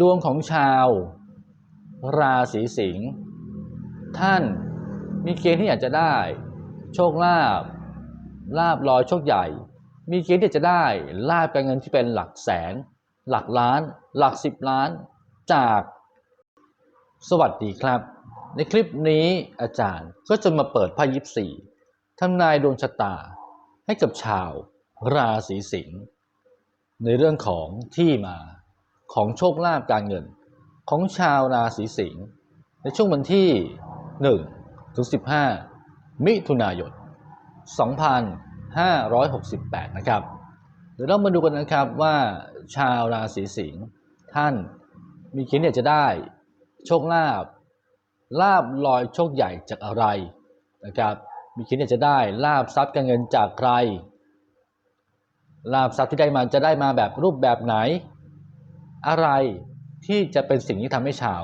ดวงของชาวราศีสิงห์ท่านมีเกณฑ์ที่อยากจะได้ โชคลาภลาบลอยโชคใหญ่ มีเกณฑ์ที่จะได้ลาบการเงินที่เป็นหลักแสน หลักล้าน หลักสิบล้านจากสวัสดีครับ ในคลิปนี้อาจารย์ก็จะมาเปิดไพ่ยิปซีทำนายดวงชะตาให้กับชาวราศีสิงห์ในเรื่องของที่มา ของโชคลาภการเงิน ของชาวราศีสิงห์ในช่วงวันที่1ถึง15 มิถุนายน 2568 นะครับ เดี๋ยวเรามาดูกันนะครับว่าชาวราศีสิงห์ท่านมีเกณฑ์เนี่ยจะได้โชคลาภลาบลอยโชคใหญ่จากอะไรนะครับมีเกณฑ์เนี่ยจะได้ลาบทรัพย์การเงินจากใครลาบทรัพย์ที่ได้มาจะได้มาแบบรูปแบบไหน อะไรที่จะเป็นสิ่งที่ทำให้ชาว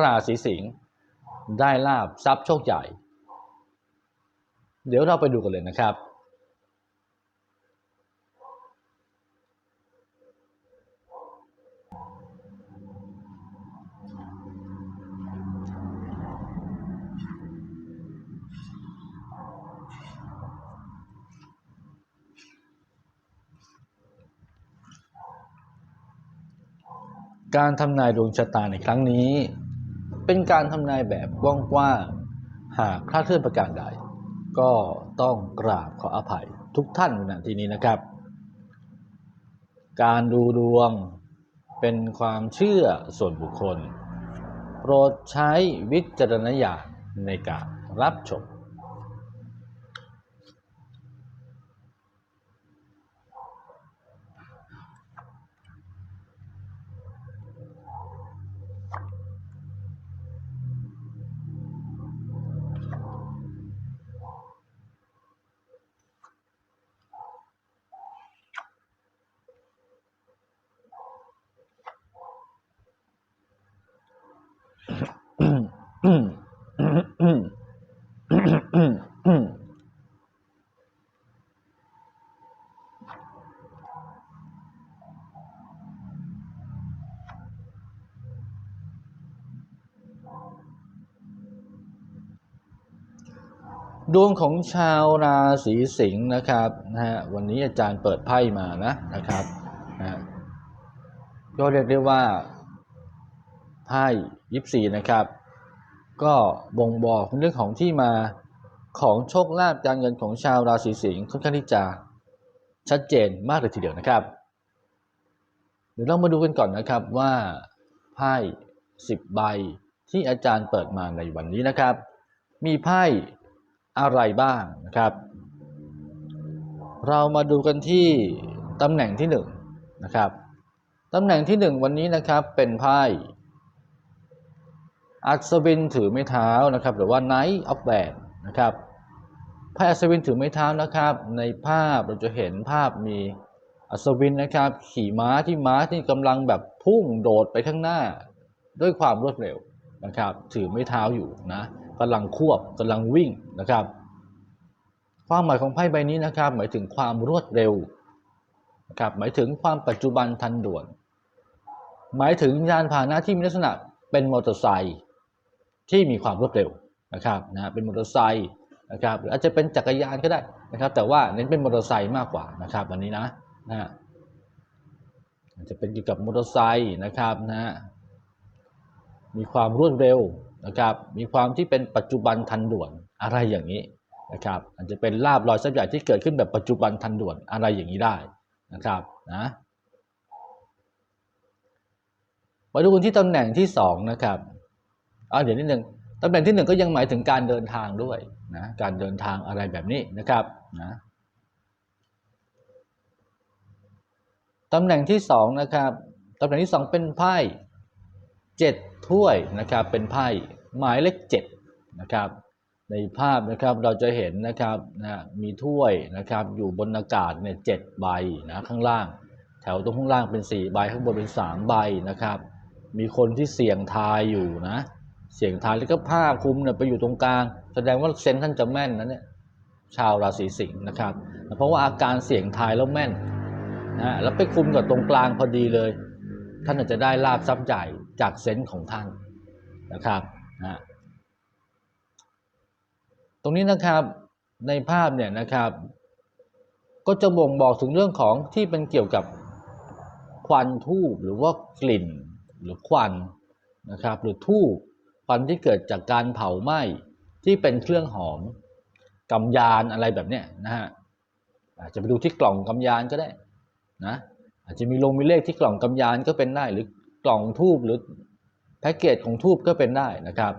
ราศีสิงห์ได้ลาบทรัพย์โชคใหญ่ เดี๋ยวเราไปดูกันเลยนะครับ การทำนายดวงชะตาในครั้งนี้ เป็นการทำนายแบบกว้างๆหากคลาดเคลื่อนประการใด ก็ต้องกราบขออภัยทุกท่านในที่นี้นะครับ การดูดวงเป็นความเชื่อส่วนบุคคล โปรดใช้วิจารณญาณในการรับชม ดวงของชาวราศีสิงห์นะครับนะฮะวันนี้อาจารย์เปิดไพ่มานะนะครับนะก็เรียกได้ว่าไพ่ยิปซีนะครับ ก็บ่งบอกเรื่องของที่มาของโชคลาภการเงินของชาวราศีสิงห์ค่อนข้างที่จะชัดเจนมากเลยทีเดียวนะครับ เดี๋ยวเรามาดูกันก่อนนะครับว่าไพ่สิบใบที่อาจารย์เปิดมาในวันนี้นะครับ มีไพ่ อะไรบ้างนะครับ เรามาดูกันที่ตำแหน่งที่หนึ่งนะครับตำแหน่งที่หนึ่งวันนี้นะครับเป็นไพ่อัศวินถือไม้เท้านะครับหรือว่า Knight of w a n นะครับไพ่อัศวินถือไม้เท้านะครับ ในภาพเราจะเห็นภาพมีอัศวินนะครับ ขี่ม้าที่ม้าที่กำลังแบบพุ่งโดดไปข้างหน้า ด้วยความรวดเร็วนะครับ ถือไม้เท้าอยู่นะ กำลังควบกำลังวิ่งนะครับ ความหมายของไพ่ใบนี้นะครับ หมายถึงความรวดเร็วนะครับหมายถึงความปัจจุบันทันด่วน หมายถึงยานพาหนะที่มีลักษณะเป็นมอเตอร์ไซค์ที่มีความรวดเร็วนะครับนะเป็นมอเตอร์ไซค์นะครับหรืออาจจะเป็นจักรยานก็ได้นะครับ แต่ว่าเน้นเป็นมอเตอร์ไซค์มากกว่านะครับวันนี้นะนะฮะอาจจะเป็นเกี่ยวกับมอเตอร์ไซค์นะครับนะฮะมีความรวดเร็ว นะครับมีความที่เป็นปัจจุบันทันด่วนอะไรอย่างนี้นะครับอาจจะเป็นลาบลอยสักอย่างที่เกิดขึ้นแบบปัจจุบันทันด่วนอะไรอย่างนี้ได้นะครับนะมาดูกันที่ตำแหน่งที่สองนะครับอ่าเดี๋ยวนิดหนึ่งตำแหน่งที่หนึ่งก็ยังหมายถึงการเดินทางด้วยนะการเดินทางอะไรแบบนี้นะครับนะตำแหน่งที่สองนะครับตำแหน่งที่สองเป็นไพ่ เจ็ดถ้วยนะครับเป็นไพ่หมายเลขเจ็ดนะครับในภาพนะครับเราจะเห็นนะครับนะมีถ้วยนะครับอยู่บนอากาศเนี่ยเจ็ดใบนะข้างล่าง แถวตรงข้างล่างเป็นสี่ใบข้างบนเป็นสามใบนะครับ มีคนที่เสี่ยงทายอยู่นะเสี่ยงทายแล้วก็ผ้าคลุมเนี่ยไปอยู่ตรงกลาง แสดงว่าเซนท่านจะแม่นนะเนี่ยชาวราศีสิงห์นะครับ เพราะว่าอาการเสี่ยงทายแล้วแม่นนะแล้วไปคลุมกับตรงกลางพอดีเลย ท่านอาจจะได้ลาบทรัพย์ใหญ่ จากเซนส์ของท่านนะครับนะตรงนี้นะครับในภาพเนี่ยนะครับ ก็จะบ่งบอกถึงเรื่องของที่เป็นเกี่ยวกับควันทูบหรือว่ากลิ่นหรือควันนะครับ หรือทูบควันที่เกิดจากการเผาไหม้ที่เป็นเครื่องหอมกำยานอะไรแบบเนี้ยนะฮะอาจจะไปดูที่กล่องกำยานก็ได้นะอาจจะมีลงมีเลขที่กล่องกำยานก็เป็นได้หรือ กล่องทูบหรือแพ็กเกจของทูบก็เป็นได้นะครับ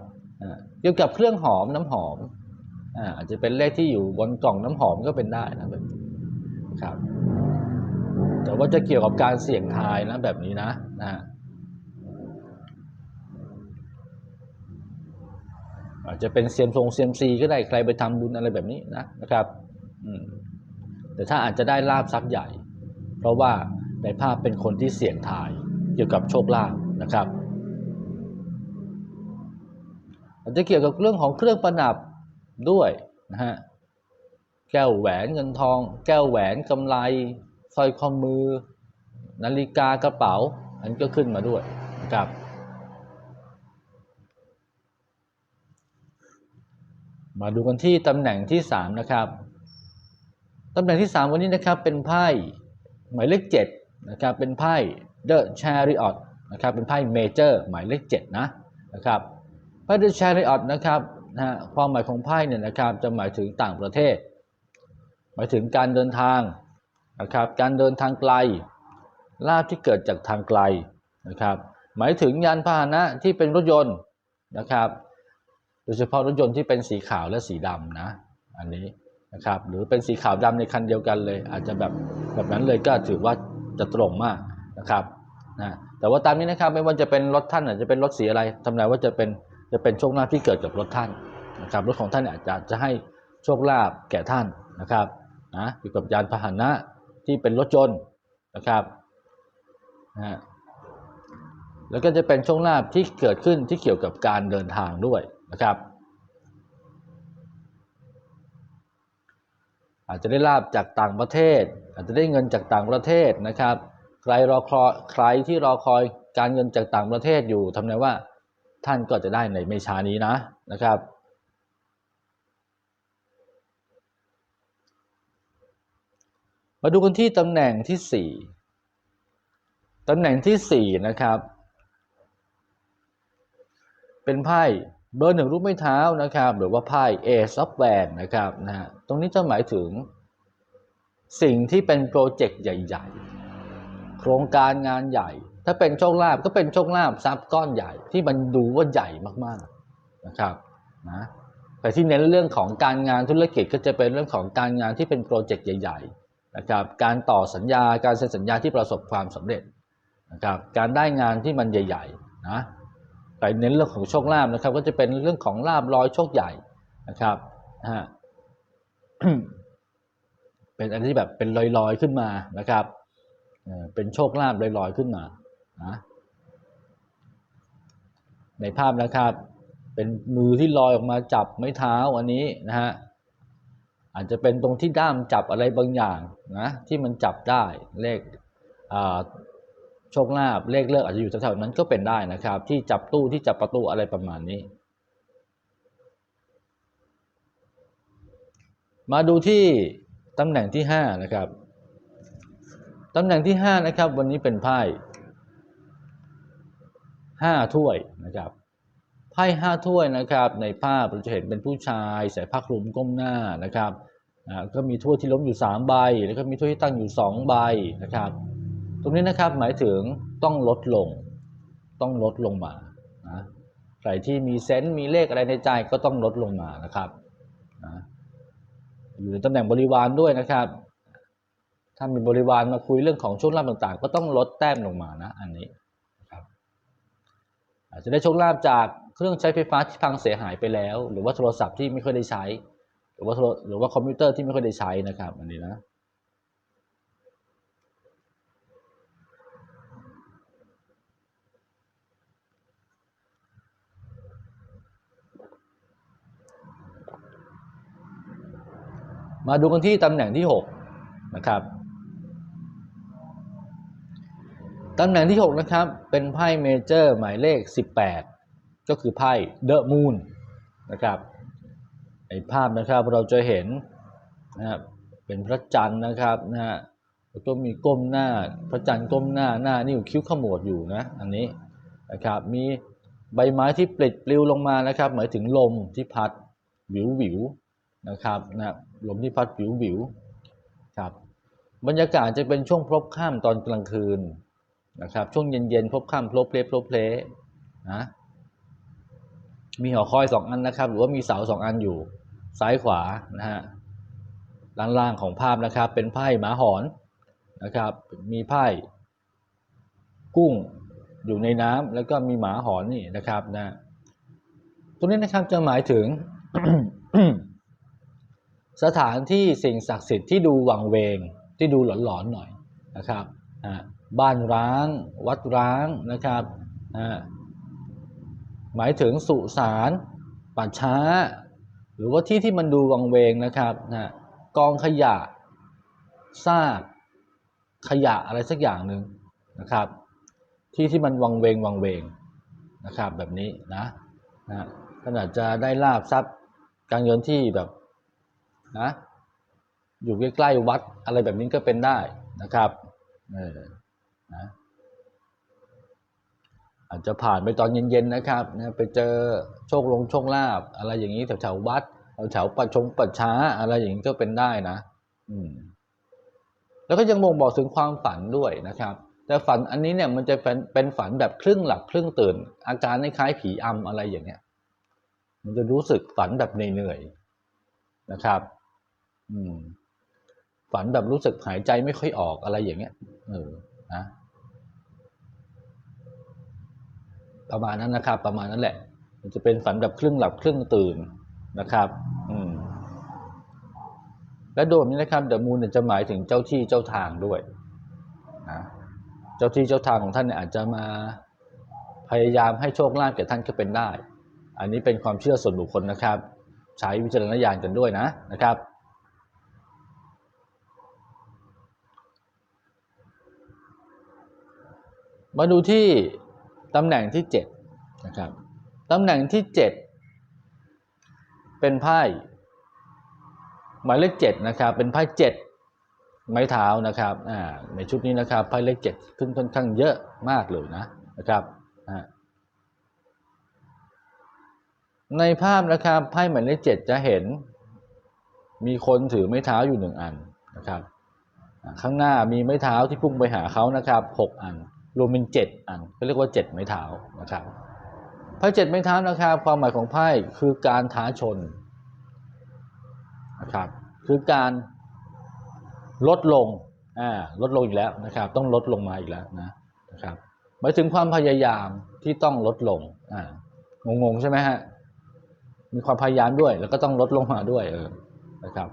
เกี่ยวกับเครื่องหอมน้ำหอมอาจจะเป็นเลขที่อยู่บนกล่องน้ำหอมก็เป็นได้นะแบบครับแต่ว่าจะเกี่ยวกับการเสี่ยงทายนะแบบนี้นะนะฮะอาจจะเป็นเซียมทรงเซียมซีก็ได้ใครไปทำบุญอะไรแบบนี้นะนะครับแต่ถ้าอาจจะได้ลาบทรัพย์ใหญ่ เพราะว่าในภาพเป็นคนที่เสี่ยงทาย เกี่ยวกับโชคลาภนะครับอาจจะเกี่ยวกับเรื่องของเครื่องประดับด้วยนะฮะแก้วแหวนเงินทอง แก้วแหวนกำไรสร้อยข้อมือ นาฬิกากระเป๋า อันก็ขึ้นมาด้วยนะครับมาดูกันที่ตำแหน่งที่สามนะครับ ตำแหน่งที่สามวันนี้นะครับเป็นไพ่หมายเลขเจ็ดนะครับเป็นไพ่ The Chariot นะครับเป็นไพ่เมเจอร์หมายเลขเจ็ดนะนะครับไพ่ The Chariot นะครับนะฮะความหมายของไพ่เนี่ยนะครับจะหมายถึงต่างประเทศ หมายถึงการเดินทางนะครับการเดินทางไกลลาภที่เกิดจากทางไกลนะครับหมายถึงยานพาหนะที่เป็นรถยนต์นะครับโดยเฉพาะรถยนต์ที่เป็นสีขาวและสีดำนะอันนี้นะครับหรือเป็นสีขาวดำในคันเดียวกันเลย อาจจะแบบแบบนั้นเลยก็ถือว่าจะตรงมาก นะครับนะแต่ว่าตามนี้นะครับไม่ว่าจะเป็นรถท่านอาจจะเป็นรถสีอะไรทำนายว่าจะเป็นจะเป็นโชคลาภที่เกิดกับรถท่านนะครับรถของท่านเนี่ยอาจจะจะให้โชคลาภแก่ท่านนะครับนะเกี่ยวกับยานพาหนะที่เป็นรถยนต์นะครับนะฮะแล้วก็จะเป็นโชคลาภที่เกิดขึ้นที่เกี่ยวกับการเดินทางด้วยนะครับอาจจะได้ลาบจากต่างประเทศ อาจจะได้เงินจากต่างประเทศนะครับ ใครรอคอยใครที่รอคอยการเงินจากต่างประเทศอยู่ทำนายว่าท่านก็จะได้ในไม่ช้านี้นะนะครับ มาดูกันที่ตำแหน่งที่สี่ตำแหน่งที่สี่นะครับ เป็นไพ่เบอร์หนึ่งรูปไม่เท้านะครับ หรือว่าไพ่ Ace of Wands นะครับนะฮะตรงนี้จะหมายถึงสิ่งที่เป็นโปรเจกต์ใหญ่ ๆ โครงการงานใหญ่ ถ้าเป็นโชคลาภก็เป็นโชคลาภทรัพย์ก้อนใหญ่ที่มันดูว่าใหญ่มากๆนะครับนะแต่ที่เน้นเรื่องของการงานธุรกิจก็จะเป็นเรื่องของการงานที่เป็นโปรเจกต์ใหญ่ๆนะครับการต่อสัญญาการเซ็นสัญญาที่ประสบความสำเร็จนะครับการได้งานที่มันใหญ่ๆนะไปเน้นเรื่องของโชคลาภนะครับ ก็จะเป็นเรื่องของลาบลอยโชคใหญ่นะครับฮะเป็นอันที่แบบเป็นลอยๆขึ้นมานะครับ เป็นโชคลาภลอยๆขึ้นมานะในภาพนะครับ เป็นมือที่ลอยออกมาจับไม้เท้าอันนี้นะฮะอาจจะเป็นตรงที่ด้ามจับอะไรบางอย่างนะที่มันจับได้เลขโชคลาภเลขเลิกอาจจะอยู่แถวๆนั้นก็เป็นได้นะครับ ที่จับตู้ที่จับประตูอะไรประมาณนี้ มาดูที่ตำแหน่งที่ห้านะครับ ตำแหน่งที่ห้านะครับ วันนี้เป็นไพ่ห้าถ้วยนะครับไพ่ห้าถ้วยนะครับ ในภาพเราจะเห็นเป็นผู้ชายใส่ผ้าคลุมก้มหน้านะครับอ่าก็มีถ้วยที่ล้มอยู่สามใบ แล้วก็มีถ้วยที่ตั้งอยู่สองใบนะครับ ตรงนี้นะครับหมายถึงต้องลดลง ต้องลดลงมานะใครที่มีเซนต์มีเลขอะไรในใจก็ต้องลดลงมานะครับนะอยู่ในตำแหน่งบริวารด้วยนะครับ ถ้ามีบริวารมาคุยเรื่องของโชคลาภต่างๆ ก็ต้องลดแต้มลงมานะอันนี้นะครับอาจจะได้โชคลาภจากเครื่องใช้ไฟฟ้าที่พังเสียหายไปแล้ว หรือว่าโทรศัพท์ที่ไม่ค่อยได้ใช้ หรือว่าโทรหรือว่าคอมพิวเตอร์ที่ไม่ค่อยได้ใช้นะครับ อันนี้นะมาดูกันที่ตำแหน่งที่ 6 นะครับ ตำแหน่งที่ 6 นะครับ เป็นไพ่เมเจอร์หมายเลข 18 ก็คือไพ่เดอะมูนนะครับไอภาพนะครับเราจะเห็นนะครับเป็นพระจันทร์นะครับนะฮะแล้วก็มีก้มหน้าพระจันทร์ก้มหน้าหน้านิ้วคิ้วขมวดอยู่นะอันนี้นะครับมีใบไม้ที่ปลิดปลิวลงมานะครับ หมายถึงลมที่พัดวิววิวนะครับนะลมที่พัดวิววิวครับบรรยากาศจะเป็นช่วงพลบค่ำตอนกลางคืน นะครับช่วงเย็นๆพลบค่ำพลบเพลพลบเพลนะมีหอคอยสองอันนะครับ หรือว่ามีเสาสองอันอยู่ ซ้ายขวานะฮะด้านล่างของภาพนะครับ เป็นไพ่หมาหอนนะครับ มีไพ่กุ้งอยู่ในน้ำแล้วก็มีหมาหอนนี่นะครับนะตรงนี้นะครับจะหมายถึงสถานที่สิ่งศักดิ์สิทธิ์ที่ดูวังเวงที่ดูหลอนๆหน่อยนะครับอ่า บ้านร้าง วัดร้างนะครับหมายถึงสุสานป่าช้า หรือว่าที่ที่มันดูวังเวงนะครับนะกองขยะซากขยะอะไรสักอย่างหนึ่งนะครับ ที่ที่มันวังเวงวังเวงนะครับ แบบนี้นะนะขนาดจะได้ลาบทรัพย์การเงินที่แบบนะอยู่ใกล้ๆวัดอะไรแบบนี้ก็เป็นได้นะครับเออ นะอาจจะผ่านไปตอนเย็นๆนะครับนะไปเจอโชคลงโชคลาภอะไรอย่างนี้แถวๆวัดแถวๆปัดชงปัดช้าอะไรอย่างนี้ก็เป็นได้นะ อืม แล้วก็ยังบ่งบอกถึงความฝันด้วยนะครับ แต่ฝันอันนี้เนี่ยมันจะเป็นเป็นฝันแบบครึ่งหลับครึ่งตื่น อาการคล้ายๆผีอำอะไรอย่างเงี้ย มันจะรู้สึกฝันแบบเหนื่อยๆนะครับ อืมฝันแบบรู้สึกหายใจไม่ค่อยออกอะไรอย่างเงี้ย เออ นะ ประมาณนั้นนะครับ ประมาณนั้นแหละ มันจะเป็นฝันแบบครึ่งหลับครึ่งตื่นนะครับ อืมและโดมนี้นะครับเดอะมูนจะหมายถึงเจ้าที่เจ้าทางด้วยนะเจ้าที่เจ้าทางของท่านเนี่ยอาจจะมาพยายามให้โชคลาภแก่ท่านก็เป็นได้ อันนี้เป็นความเชื่อส่วนบุคคลนะครับ ใช้วิจารณญาณกันด้วยนะนะครับมาดูที่ ตำแหน่งที่7นะครับตำแหน่งที่ 7 เป็นไพ่หมายเลขเจ็ดนะครับเป็นไพ่เจ็ดไม้เท้านะครับในชุดนี้นะครับไพ่เลขเจ็ดขึ้นค่อนข้างเยอะมากเลยนะนะครับในภาพนะครับไพ่หมายเลขเจ็ดจะเห็น มีคนถือไม้เท้าอยู่หนึ่งอันนะครับข้างหน้ามีไม้เท้าที่พุ่งไปหาเขานะครับหกอัน รวมเป็นเจ็ดอันก็เรียกว่าเจ็ดไม้เท้านะครับไพ่เจ็ดไม้เท้านะครับความหมายของไพ่คือการท้าชนนะครับคือการลดลงอ่าลดลงอีกแล้วนะครับ ต้องลดลงมาอีกแล้วนะนะครับหมายถึงความพยายามที่ต้องลดลงอ่างงๆใช่ไหมฮะมีความพยายามด้วย แล้วก็ต้องลดลงมาด้วยเออนะครับ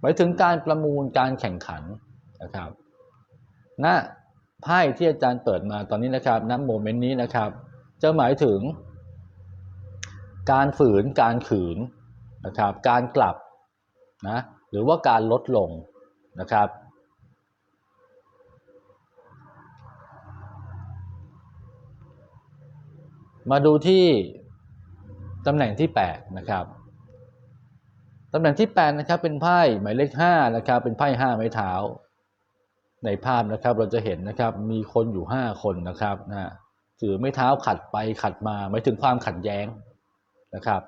หมายถึงการประมูลการแข่งขันนะครับณ ไพ่ที่อาจารย์เปิดมาตอนนี้นะครับณโมเมนต์นี้นะครับ จะหมายถึง การฝืนการขืนนะครับ การกลับนะหรือว่าการลดลงนะครับ มาดูที่ตำแหน่งที่ 8 นะครับตำแหน่งที่ 8 นะครับ เป็นไพ่หมายเลข5นะครับ เป็นไพ่5ไม้เท้า ในภาพนะครับเราจะเห็นนะครับมีคนอยู่ 5 คนนะครับนะถือไม้เท้าขัดไปขัดมาหมายถึงความขัดแย้งนะครับ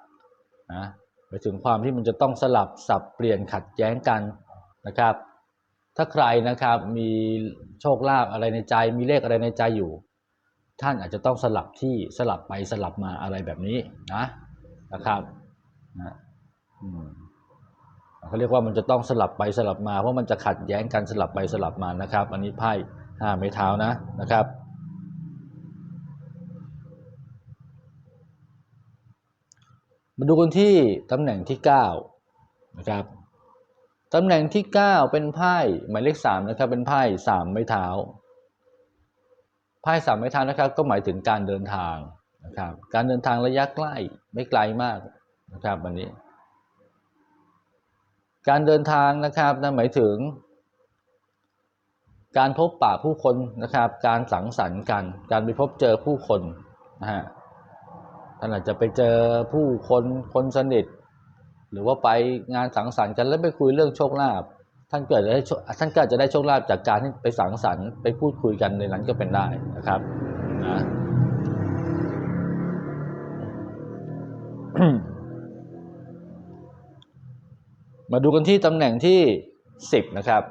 นะไปถึงความที่มันจะต้องสลับสับเปลี่ยนขัดแย้งกันนะครับ ถ้าใครนะครับมีโชคลาภอะไรในใจ มีเลขอะไรในใจอยู่ ท่านอาจจะต้องสลับที่สลับไปสลับมาอะไรแบบนี้นะนะครับนะอืม เขาเรียกว่ามันจะต้องสลับไปสลับมา เพราะมันจะขัดแย้งกันสลับไปสลับมานะครับ อันนี้ไพ่ห้าไม้เท้านะนะครับ มาดูกันที่ตำแหน่งที่9นะครับตำแหน่งที่ 9 เป็นไพ่หมายเลข3นะครับเป็นไพ่สามไม้เท้าไพ่สามไม้เท้านะครับ ก็หมายถึงการเดินทางนะครับ การเดินทางระยะใกล้ไม่ไกลมากนะครับวันนี้ การเดินทางนะครับนั่นหมายถึง การพบปะผู้คนนะครับ การสังสรรค์กัน การไปพบเจอผู้คนนะฮะท่านอาจจะไปเจอผู้คนคนสนิท หรือว่าไปงานสังสรรค์กันแล้วไปคุยเรื่องโชคลาภท่านเกิดจะได้ท่านก็อาจจะได้โชคลาภจากการที่ไปสังสรรค์ไปพูดคุยกันในนั้นก็เป็นได้นะครับนะ มาดูกันที่ตำแหน่งที่ 10 นะครับ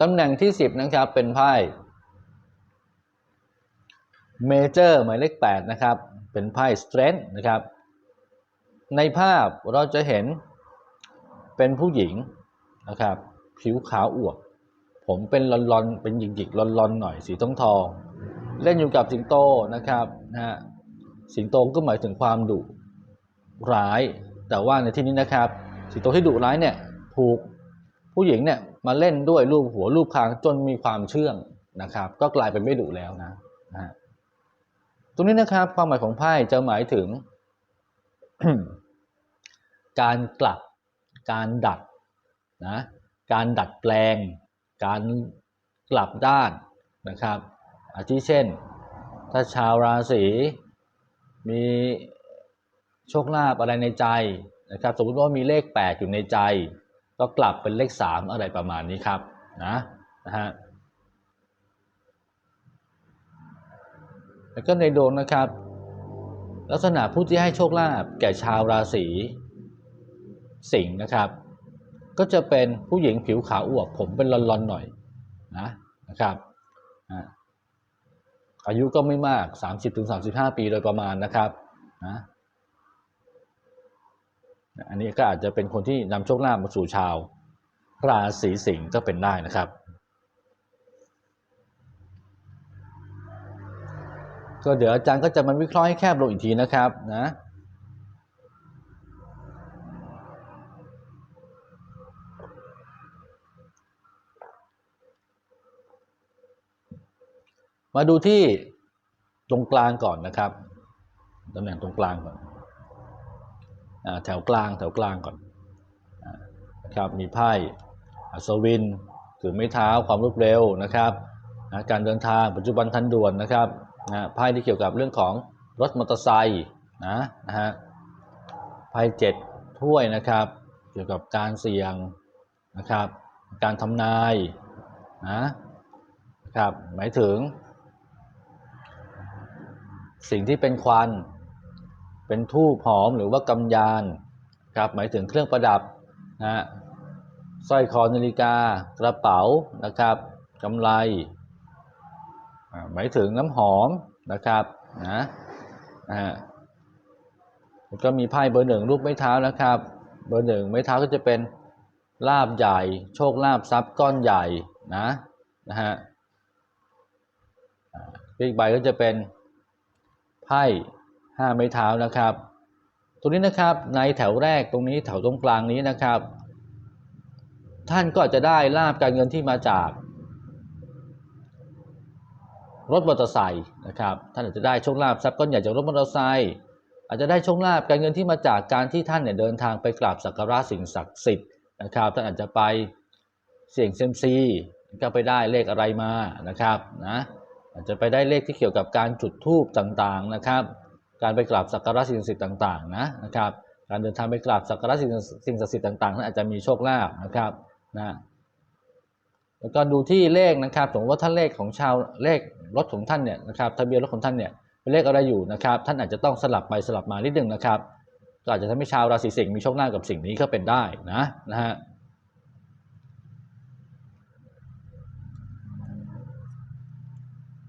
ตำแหน่งที่ 10 นะครับเป็นไพ่เมเจอร์หมายเลข8นะครับ เป็นไพ่ Strength นะครับ ในภาพเราจะเห็นเป็นผู้หญิงนะครับ ผิวขาวอวบ ผมเป็นลอนๆ เป็นหยิกๆลอนๆ หน่อยสีทองทอง เล่นอยู่กับสิงโตนะครับนะฮะสิงโตก็หมายถึงความดุร้าย แต่ว่าในที่นี้นะครับ สิงโตที่ดุร้ายเนี่ยถูกผู้หญิงเนี่ยมาเล่นด้วยรูปหัวรูปคางจนมีความเชื่องนะครับ ก็กลายเป็นไม่ดุแล้วนะนะฮะตรงนี้นะครับความหมายของไพ่จะหมายถึง การกลับ การดัดนะ การดัดแปลง การกลับด้านนะครับอาทิเช่น ถ้าชาวราศีมีโชคลาภอะไรในใจนะครับ สมมติว่ามีเลข 8 อยู่ในใจ ก็กลับเป็นเลข 3 อะไรประมาณนี้ครับนะนะฮะแล้วก็ในดวงนะครับ ลักษณะผู้ที่ให้โชคลาภแก่ชาวราศีสิงห์นะครับ ก็จะเป็นผู้หญิงผิวขาวอวบผมเป็นลอนๆหน่อยนะนะครับอาอายุก็ไม่มาก 30-35 ปีโดยประมาณนะครับนะอันนี้ก็อาจจะเป็นคนที่นำโชคลาภมาสู่ชาว ราศีสิงห์ก็เป็นได้นะครับ ก็เดี๋ยวอาจารย์ก็จะมาวิเคราะห์ให้แคบลงอีกทีนะครับนะ มาดูที่ตรงกลางก่อนนะครับตำแหน่งตรงกลางก่อนอแถวกลางแถวกลางก่อนอนะครับมีไพ่อัศวินถือไม้เท้าความรวดเร็วนะครับนะการเดินทางปัจจุบันทันด่วนนะครับนะไพ่ที่เกี่ยวกับเรื่องของรถมอเตอร์ไซค์นะนะฮะไพ่เจ็ดถ้วยนะครับ เกี่ยวกับการเสี่ยงนะครับ การทำนายนะนะครับหมายถึง สิ่งที่เป็นควัน เป็นทูบหอมหรือว่ากำยานครับหมายถึงเครื่องประดับนะฮะสร้อยคอนาฬิกากระเป๋านะครับกำไรหมายถึงน้ำหอมนะครับนะนะฮะก็มีไพ่เบอร์หนึ่งรูปไม้เท้านะครับ เบอร์หนึ่งไม้เท้าก็จะเป็นลาบใหญ่ โชคลาบทรัพย์ก้อนใหญ่นะนะฮะอีกใบก็จะเป็น ไพ่ห้าไม้เท้านะครับตรงนี้นะครับในแถวแรกตรงนี้แถวตรงกลางนี้นะครับ ท่านก็จะได้ลาบการเงินที่มาจาก รถมอเตอร์ไซค์นะครับ ท่านอาจจะได้โชคลาภทรัพย์ก้อนใหญ่จากรถมอเตอร์ไซค์อาจจะได้โชคลาภการเงินที่มาจากการที่ท่านเนี่ยเดินทางไปกราบสักการะสิ่งศักดิ์สิทธิ์นะครับท่านอาจจะไปเสี่ยงเซมซีก็ไปได้เลขอะไรมานะครับนะ อาจจะไปได้เลขที่เกี่ยวกับการจุดธูปต่างๆนะครับ การไปกราบสักการะสิ่งศักดิ์สิทธิ์ต่างๆนะนะครับ การเดินทางไปกราบสักการะสิ่งศักดิ์สิทธิ์ต่างๆนั้นอาจจะมีโชคลาภนะครับนะแล้วก็ดูที่เลขนะครับสมมติว่าถ้าเลขของชาวเลขรถของท่านเนี่ยนะครับทะเบียนรถของท่านเนี่ยเป็นเลขอะไรอยู่นะครับ ท่านอาจจะต้องสลับไปสลับมานิดนึงนะครับก็อาจจะทำให้ชาวราศีสิงห์มีโชคลาภกับสิ่งนี้ก็เป็นได้นะนะฮะ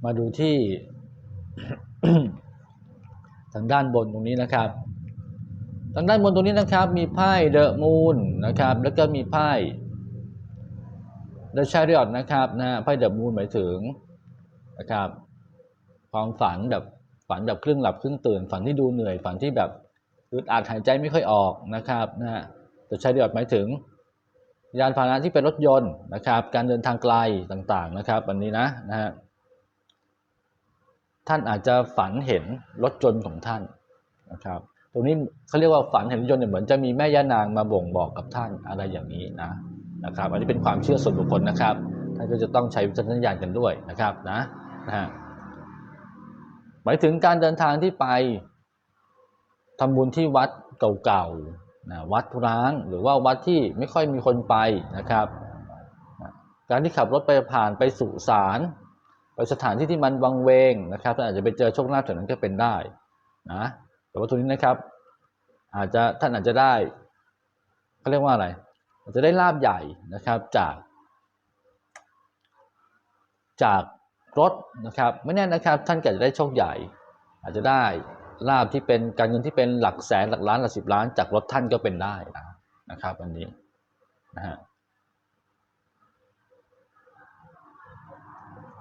มาดูที่ทางด้านบนตรงนี้นะครับ ทางด้านบนตรงนี้นะครับ มีไพ่เดอะมูนนะครับ แล้วก็มีไพ่เดอะชาริอตนะครับนะไพ่เดอะมูนหมายถึงนะครับ ความฝันแบบฝันแบบครึ่งหลับครึ่งตื่น ฝันที่ดูเหนื่อยฝันที่แบบอึดอัดหายใจไม่ค่อยออกนะครับนะฮะเดอะชาริอตหมายถึงยานพาหนะที่เป็นรถยนต์นะครับ การเดินทางไกลต่างๆนะครับ อันนี้นะนะฮะ ท่านอาจจะฝันเห็นรถยนต์ของท่านนะครับตรงนี้เขาเรียกว่าฝันเห็นรถยนต์เนี่ยเหมือนจะมีแม่ย่านางมาบ่งบอกกับท่านอะไรอย่างนี้นะนะครับอันนี้เป็นความเชื่อส่วนบุคคลนะครับ ท่านก็จะต้องใช้วิจารณญาณกันด้วยนะครับนะนะฮะหมายถึงการเดินทางที่ไปทำบุญที่วัดเก่าๆนะวัดร้างหรือว่าวัดที่ไม่ค่อยมีคนไปนะครับนะการที่ขับรถไปผ่านไปสุสาน ไปสถานที่ที่มันวังเวงนะครับท่านอาจจะไปเจอโชคลาภแถวนั้นก็เป็นได้นะแต่ว่าตรงนี้นะครับ อาจจะท่านอาจจะได้เขาเรียกว่าอะไร อาจจะได้ลาบใหญ่นะครับจาก จากรถนะครับ ไม่แน่นะครับ ท่านก็จะได้โชคใหญ่ อาจจะได้ลาบที่เป็นการเงินที่เป็นหลักแสนหลักล้านหลักสิบล้าน จากรถท่านก็เป็นได้นะนะครับ อันนี้นะฮะ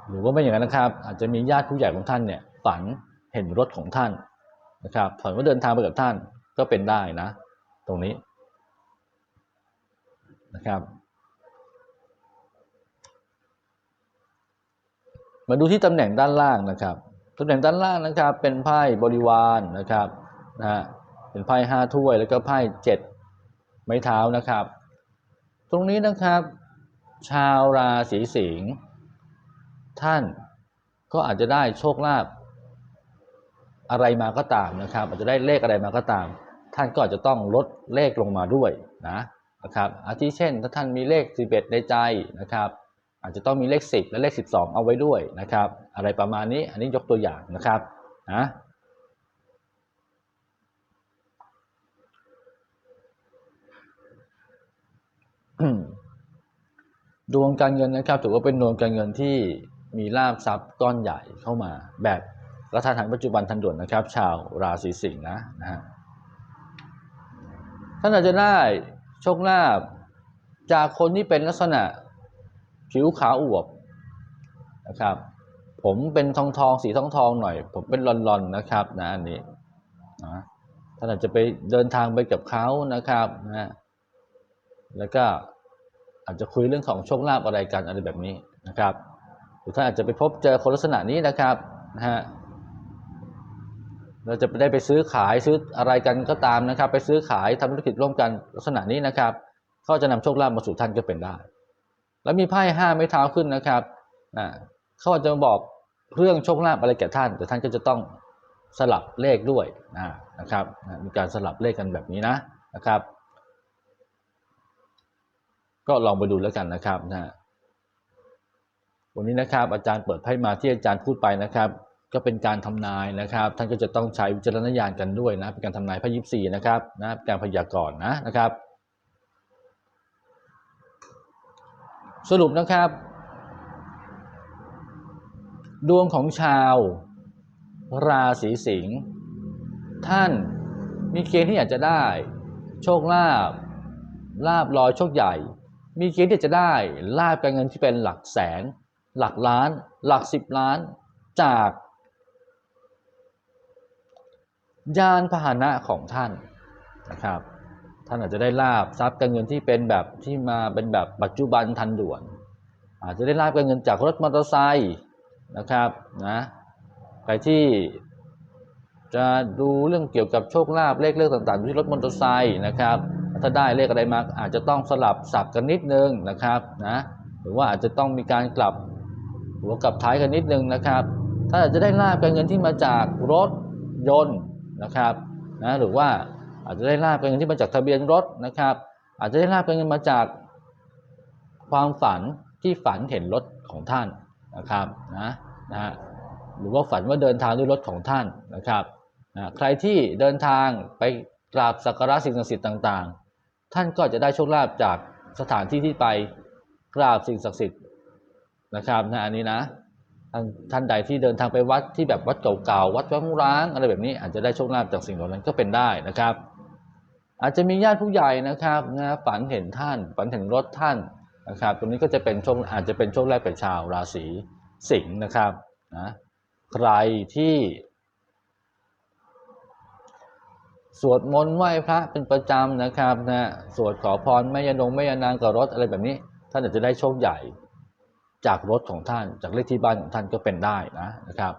หรือว่าไม่อย่างนั้นนะครับ อาจจะมีญาติผู้ใหญ่ของท่านเนี่ยฝันเห็นรถของท่านนะครับฝันว่าเดินทางไปกับท่านก็เป็นได้นะ ตรงนี้นะครับ มาดูที่ตำแหน่งด้านล่างนะครับตำแหน่งด้านล่างนะครับ เป็นไพ่บริวารนะครับนะฮะเป็นไพ่ห้าถ้วยแล้วก็ไพ่เจ็ดไม้เท้านะครับ ตรงนี้นะครับ ชาวราศีสิงห์ ท่านก็อาจจะได้โชคลาภอะไรมาก็ตามนะครับ อาจจะได้เลขอะไรมาก็ตาม ท่านก็อาจจะต้องลดเลขลงมาด้วยนะนะครับอาทิเช่น ถ้าท่านมีเลข 11 ในใจนะครับอาจจะต้องมีเลข 10 และเลข 12 เอาไว้ด้วยนะครับ อะไรประมาณนี้อันนี้ยกตัวอย่างนะครับนะดวงการเงินนะครับถือว่าเป็นดวงการเงินที่ มีลาบทรัพย์ก้อนใหญ่เข้ามา แบบกระทันหันปัจจุบันทันด่วนนะครับ ชาวราศีสิงห์นะนะฮะท่านอาจจะได้โชคลาภจากคนที่เป็นลักษณะผิวขาวอวบนะครับ ผมเป็นทองทองสีทองทองหน่อย ผมเป็นรอนๆนะครับนะอันนี้นะท่านอาจจะไปเดินทางไปกับเขานะครับนะแล้วก็อาจจะคุยเรื่องของโชคลาภอะไรกันอะไรแบบนี้นะครับ รือท่านอาจจะไปพบเจอคนลักษณะนี้นะครับนะฮะเราจะได้ไปซื้อขายซื้ออะไรกันก็ตามนะครับ ไปซื้อขายทำธุรกิจร่วมกันลักษณะนี้นะครับเขาจะนำโชคลาภมาสู่ท่านก็เป็นได้ แล้วมีไพ่ห้าไม้เท้าขึ้นนะครับอ่าเขาอาจจะบอกเรื่องโชคลาภอะไรแก่ท่าน แต่ท่านก็จะต้องสลับเลขด้วยนะนะครับมีการสลับเลขกันแบบนี้นะนะครับ ก็ลองไปดูแล้วกันนะครับนะ วันนี้นะครับอาจารย์เปิดไพ่มาที่อาจารย์พูดไปนะครับ ก็เป็นการทำนายนะครับ ท่านก็จะต้องใช้วิจารณญาณกันด้วยนะเป็นการทำนายไพ่ยิปซีนะครับนะการพยากรณ์นะนะครับ สรุปนะครับ ดวงของชาว ราศีสิงห์ท่านมีเกณฑ์ที่อยากจะได้ โชคลาภลาบลอยโชคใหญ่ มีเกณฑ์ที่จะได้ลาบการเงินที่เป็นหลักแสน หลักล้าน หลักสิบล้านจาก ยานพาหนะของท่านนะครับ ท่านอาจจะได้ลาบทรัพย์การเงินที่เป็นแบบที่มาเป็นแบบปัจจุบันทันด่วน อาจจะได้ลาบการเงินจากรถมอเตอร์ไซค์นะครับนะใครที่จะดูเรื่องเกี่ยวกับโชคลาภเลขเรื่องต่างๆที่รถมอเตอร์ไซค์นะครับถ้าได้เลขอะไรมาอาจจะต้องสลับสับกันนิดนึงนะครับนะหรือว่าอาจจะต้องมีการกลับ หัวกลับท้ายกันนิดนึงนะครับ ถ้าอาจจะได้ลาบการเงินที่มาจากรถยนต์นะครับนะหรือว่าอาจจะได้ลาบการเงินที่มาจากทะเบียนรถนะครับ อาจจะได้ลาบการเงินมาจากความฝันที่ฝันเห็นรถของท่านนะครับนะนะฮะหรือว่าฝันว่าเดินทางด้วยรถของท่านนะครับนะใครที่เดินทางไปกราบสักการะสิ่งศักดิ์สิทธิ์ต่าง ๆ ท่านก็จะได้โชคลาภจากสถานที่ที่ไปกราบสิ่งศักดิ์สิทธิ์ นะครับนะอันนี้นะท่านใดที่เดินทางไปวัดที่แบบวัดเก่าๆวัดวัดร้างอะไรแบบนี้อาจจะได้โชคลาภจากสิ่งเหล่านั้นก็เป็นได้นะครับ อาจจะมีญาติผู้ใหญ่นะครับนะฝันเห็นท่านฝันเห็นรถท่านนะครับ ตรงนี้ก็จะเป็นโชคอาจจะเป็นโชคแรกเป็นชาวราศีสิงห์นะครับนะใครที่ สวดมนต์ไหว้พระเป็นประจำนะครับนะสวดขอพรแม่ยานงแม่ยานางกับรถอะไรแบบนี้ ท่านอาจจะได้โชคใหญ่ จากรถของท่าน จากเลขที่บ้านของท่านก็เป็นได้นะนะครับ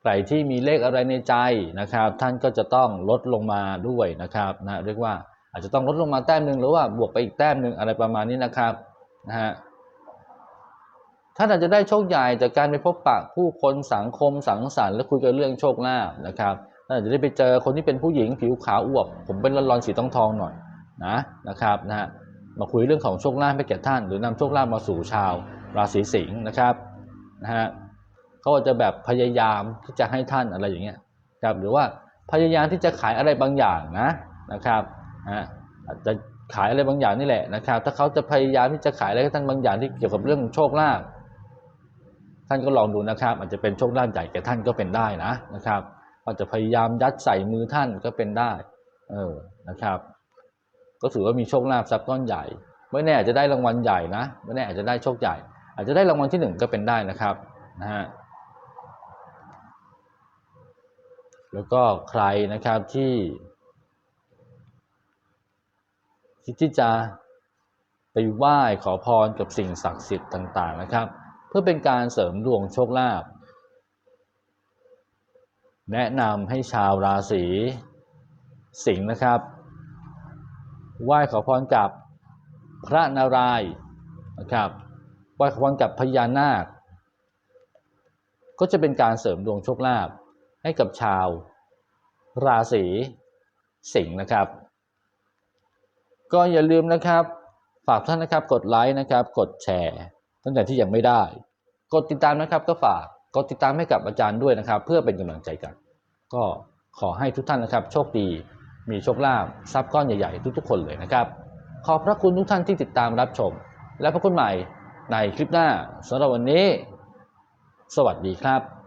ใครที่มีเลขอะไรในใจนะครับ ท่านก็จะต้องลดลงมาด้วยนะครับนะเรียกว่าอาจจะต้องลดลงมาแต้มหนึ่งหรือว่าบวกไปอีกแต้มหนึ่งอะไรประมาณนี้นะครับนะฮะท่านอาจจะได้โชคใหญ่จากการไปพบปะผู้คนสังคมสังสรรค์และคุยกันเรื่องโชคลาภนะครับท่านอาจจะได้ไปเจอคนที่เป็นผู้หญิงผิวขาวอวบผมเป็นรอนๆสีทองทองหน่อยนะนะครับนะฮะ มาคุยเรื่องของโชคลาภให้แก่ท่าน หรือนำโชคลาภมาสู่ชาวราศีสิงห์นะครับนะฮะเขาอาจจะแบบพยายามที่จะให้ท่านอะไรอย่างเงี้ยครับหรือว่าพยายามที่จะขายอะไรบางอย่างนะนะครับนะอาจจะขายอะไรบางอย่างนี่แหละนะครับ ถ้าเขาจะพยายามที่จะขายอะไรให้ท่านบางอย่างที่เกี่ยวกับเรื่องโชคลาภท่านก็ลองดูนะครับ อาจจะเป็นโชคลาภใหญ่แก่ท่านก็เป็นได้นะนะครับอาจจะพยายามยัดใส่มือท่านก็เป็นได้ เออนะครับ ก็ถือว่ามีโชคลาภทรัพย์ก้อนใหญ่ไม่แน่อาจจะได้รางวัลใหญ่นะไม่แน่อาจจะได้โชคใหญ่ อาจจะได้รางวัลที่หนึ่งก็เป็นได้นะครับนะฮะแล้วก็ใครนะครับที่คิดที่จะไปไหว้ขอพรกับสิ่งศักดิ์สิทธิ์ต่างๆนะครับ เพื่อเป็นการเสริมดวงโชคลาภแนะนำให้ชาวราศีสิงห์นะครับ ไหว้ขอพรกับพระนารายณ์นะครับไหว้ขอพรกับพญานาค ก็จะเป็นการเสริมดวงโชคลาภให้กับชาวราศีสิงห์นะครับ ก็อย่าลืมนะครับฝากท่านนะครับกดไลค์นะครับ กดแชร์ตั้งแต่ที่ยังไม่ได้ กดติดตามนะครับก็ฝากกดติดตามให้กับอาจารย์ด้วยนะครับ เพื่อเป็นกำลังใจกัน ก็ขอให้ทุกท่านนะครับ โชคดี มีโชคลาภทรัพย์ก้อนใหญ่ๆ ทุกๆ คนเลยนะครับ ขอบพระคุณทุกท่านที่ติดตามรับชม และพบกันใหม่ในคลิปหน้าสำหรับวันนี้ สวัสดีครับ